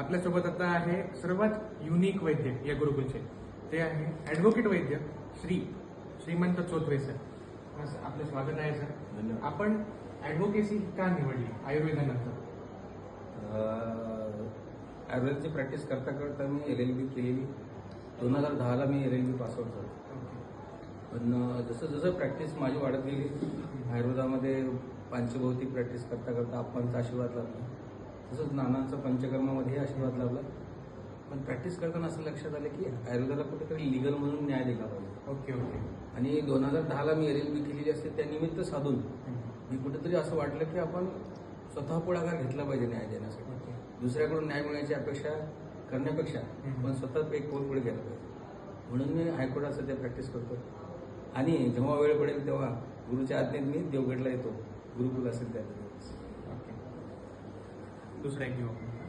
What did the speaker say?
आपल्यासोबत आता आहे सर्वात युनिक वैद्य या गुरुकुलचे. ते आहे ऍडव्होकेट वैद्य श्री श्रीमंत चोत्रे सर. आपलं स्वागत आहे सर. धन्यवाद. आपण ऍडव्होकेसी का निवडली? आयुर्वेदानंतर. आयुर्वेदाची प्रॅक्टिस करता करता मी एल एल बी केलेली. दोन हजार दहाला मी L L B pass out झालो. पण जसं जसं प्रॅक्टिस माझी वाढत गेली आयुर्वेदामध्ये पंचभौतिक प्रॅक्टिस करता करता आप्पांचा आशीर्वाद लाभला. तसंच नानांचा पंचकर्मामध्येही आशीर्वाद लाभला. पण प्रॅक्टिस करताना असं लक्षात आलं की आयुर्वेदाला कुठेतरी लिगल म्हणून न्याय दिला पाहिजे. Okay okay. आणि दोन हजार दहाला मी एल एल बी केलेली असते त्या निमित्त साधून मी कुठेतरी असं वाटलं की आपण स्वतः पुढाकार घेतला पाहिजे न्याय देण्यासाठी. दुसऱ्याकडून न्याय मिळण्याची अपेक्षा करण्यापेक्षा. आपण स्वतः एक पाऊल पुढे गेलं पाहिजे. म्हणून मी हायकोर्टात सध्या प्रॅक्टिस करतो आणि जेव्हा वेळ पडेल तेव्हा गुरुच्या आज्ञेत मी देवगडला येतो. गुरुकुल असेल त्या ओके. subscribe you